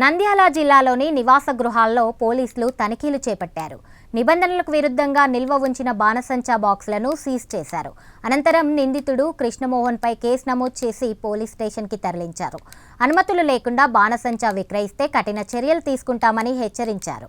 నంద్యాల జిల్లాలోని నివాస గృహాల్లో పోలీసులు తనిఖీలు చేపట్టారు. నిబంధనలకు విరుద్ధంగా నిల్వ ఉంచిన బాణసంచా బాక్సులను సీజ్ చేశారు. అనంతరం నిందితుడు కృష్ణమోహన్పై కేసు నమోదు చేసి పోలీస్ స్టేషన్కి తరలించారు. అనుమతులు లేకుండా బాణసంచా విక్రయిస్తే కఠిన చర్యలు తీసుకుంటామని హెచ్చరించారు.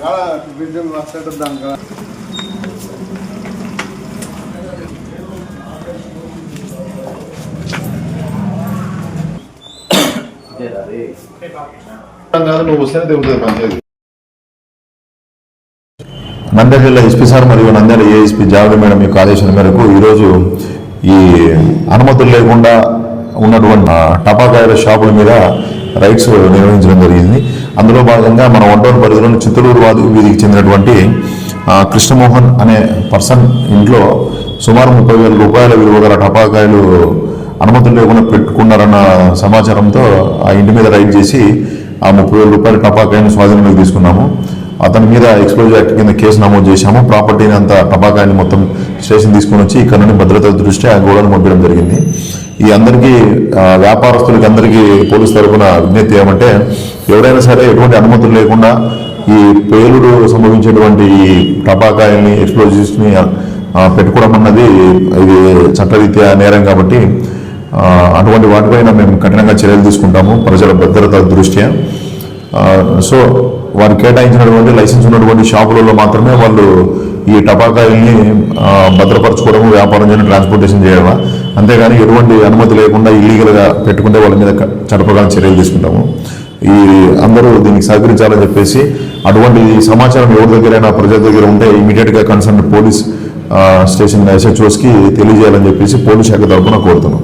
కాడ బిల్డింగ్ వస్తాడు దాని కాదు నువ్వు వస్తేనే తిరుగుతుంది పంచాయతీ నంద్యాల జిల్లా ఎస్పీ సార్ మరియు నంద్యాల ఏఎస్పీ జావడి మేడం యొక్క ఆదేశాల మేరకు ఈరోజు ఈ అనుమతులు లేకుండా ఉన్నటువంటి టపాకాయల షాపుల మీద రైడ్స్ నిర్వహించడం జరిగింది. అందులో భాగంగా మన వంటూరు పరిధిలోని చిత్తూరు వాది వీధికి చెందినటువంటి ఆ, కృష్ణమోహన్ అనే పర్సన్ ఇంట్లో సుమారు ముప్పై వేల రూపాయల విలువ గల టపాకాయలు అనుమతులు లేకుండా పెట్టుకున్నారన్న సమాచారంతో ఆ ఇంటి మీద రైడ్ చేసి ఆ ముప్పై వేల రూపాయల టపాకాయని స్వాధీనంలోకి తీసుకున్నాము. అతని మీద ఎక్స్ప్లోజివ్ యాక్ట్ కింద కేసు నమోదు చేశాము. ప్రాపర్టీని అంతా టపాకాయని మొత్తం స్టేషన్ తీసుకొని వచ్చి ఇక్కడ నుండి భద్రత దృష్ట్యా ఆ గోడను పంపించడం జరిగింది. ఈ అందరికీ వ్యాపారస్తులకి అందరికీ పోలీస్ తరఫున విజ్ఞప్తి ఏమంటే ఎవరైనా సరే ఎటువంటి అనుమతులు లేకుండా ఈ పేలుడు సంభవించేటువంటి ఈ టపాకాయల్ని ఎక్స్ప్లోజివ్స్ని పెట్టుకోవడం అన్నది ఇది చట్టరీత్యా నేరం కాబట్టి అటువంటి వాటిపైన మేము కఠినంగా చర్యలు తీసుకుంటాము ప్రజల భద్రత దృష్ట్యా. సో వారు కేటాయించినటువంటి లైసెన్స్ ఉన్నటువంటి షాపులలో మాత్రమే వాళ్ళు ఈ టపాకాయల్ని భద్రపరచుకోవడము వ్యాపారం చేయడం ట్రాన్స్పోర్టేషన్ చేయడం అంతేగాని ఎటువంటి అనుమతి లేకుండా ఇల్లీగల్గా పెట్టుకుంటే వాళ్ళ మీద క- చట్టప్రకారం చర్యలు తీసుకుంటాము. ఈ అందరూ దీనికి సహకరించాలని చెప్పేసి అటువంటి సమాచారం ఎవరి దగ్గరైనా ప్రజల దగ్గర ఉంటే ఇమీడియట్గా కన్సర్న్ పోలీస్ స్టేషన్ ఎస్హెచ్ఓస్కి తెలియజేయాలని చెప్పేసి పోలీస్ శాఖ తరఫున కోరుతున్నాం